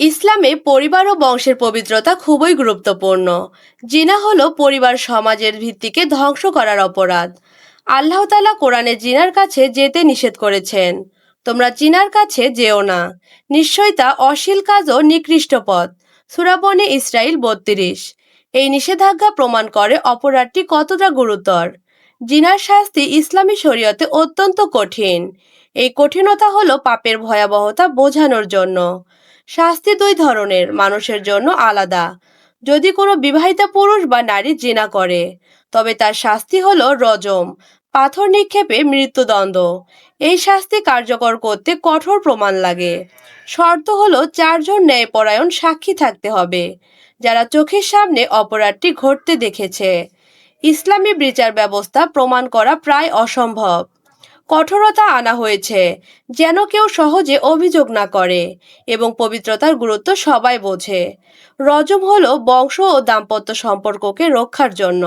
ইসলামে পরিবার ও বংশের পবিত্রতা খুবই গুরুত্বপূর্ণ। জিনা হলো পরিবার সমাজের ভিত্তিকে ধ্বংস করার অপরাধ। আল্লাহ তালা কোরআনে জিনার কাছে যেতে নিষেধ করেছেন। তোমরা জিনার কাছে যেও না। নিশ্চয়ই তা অশ্লীল কাজ ও নিকৃষ্ট পথ। সুরাবনে ইসরাইল বত্রিশ। এই নিষেধাজ্ঞা প্রমাণ করে অপরাধটি কতটা গুরুতর। জিনার শাস্তি ইসলামী শরীয়তে অত্যন্ত কঠিন। এই কঠিনতা হলো পাপের ভয়াবহতা বোঝানোর জন্য। শাস্তি দুই ধরনের, মানুষের জন্য আলাদা। যদি কোনো বিবাহিতা পুরুষ বা নারী জিনা করে, তবে তার শাস্তি হলো রজম, পাথর নিক্ষেপে মৃত্যুদণ্ড। এই শাস্তি কার্যকর করতে কঠোর প্রমাণ লাগে। শর্ত হলো চারজন ন্যায়পরায়ণ সাক্ষী থাকতে হবে, যারা চোখের সামনে অপরাধটি ঘটতে দেখেছে। ইসলামী বিচার ব্যবস্থা প্রমাণ করা প্রায় অসম্ভব। কঠোরতা আনা হয়েছে, যেন কেউ সহজে অভিযোগ না করে এবং পবিত্রতার গুরুত্ব সবাই বোঝে। রজম হল বংশ ও দাম্পত্য সম্পর্ককে রক্ষার জন্য।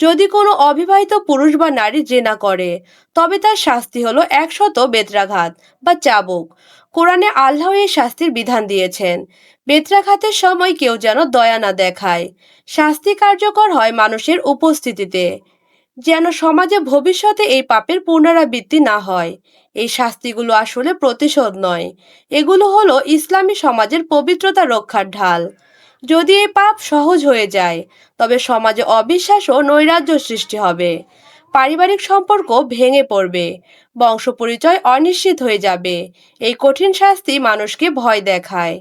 যদি কোনো অবিবাহিত পুরুষ বা নারী জেনা করে, তবে তার শাস্তি হলো একশত বেত্রাঘাত বা চাবুক। কোরআনে আল্লাহ এই শাস্তির বিধান দিয়েছেন বেত্রাঘাতের সময় কেউ যেন দয়া না দেখায়। শাস্তি কার্যকর হয় মানুষের উপস্থিতিতে। যেন সমাজে ভবিষ্যতে এই পাপের পুনরাবৃত্তি না হয়। এই শাস্তিগুলো আসলে প্রতিশোধ নয়। এগুলো হলো ইসলামী সমাজের পবিত্রতা রক্ষার ঢাল। যদি এই পাপ সহজ হয়ে যায়, তবে সমাজে অবিশ্বাস ও নৈরাজ্য সৃষ্টি হবে। পারিবারিক সম্পর্ক ভেঙে পড়বে বংশ পরিচয় অনিশ্চিত হয়ে যাবে। এই কঠিন শাস্তি মানুষকে ভয় দেখায়।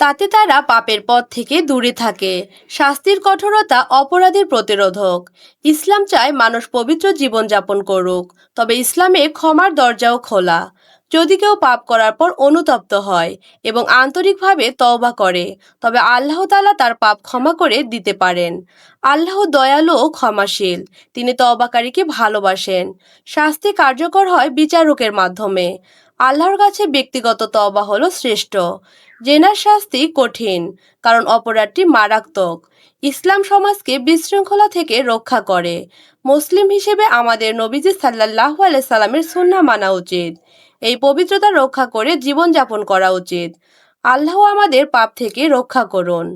তাতে তারা পাপের পথ থেকে দূরে থাকে। শাস্তির কঠোরতা অপরাধের প্রতিরোধক। ইসলাম চায় মানুষ পবিত্র জীবনযাপন করুক, তবে ইসলামে ক্ষমার দরজাও খোলা। যদি কেউ পাপ করার পর অনুতপ্ত হয় এবং আন্তরিকভাবে তওবা করে, তবে আল্লাহ তালা তার পাপ ক্ষমা করে দিতে পারেন। আল্লাহ দয়ালু ও ক্ষমাশীল, তিনি তওবাকারীকে ভালোবাসেন। শাস্তি কার্যকর হয় বিচারকের মাধ্যমে। আল্লাহর কাছে ব্যক্তিগত তবা হলো শ্রেষ্ঠ। জেনার শাস্তি কঠিন, কারণ অপরাধটি মারাত্মক। ইসলাম সমাজকে বিশৃঙ্খলা থেকে রক্ষা করে। মুসলিম হিসেবে আমাদের নবীজি সাল্লাহ সাল্লামের সুন্না মানা উচিত। এই পবিত্রতা রক্ষা করে জীবনযাপন করা উচিত। আল্লাহ আমাদের পাপ থেকে রক্ষা করুন।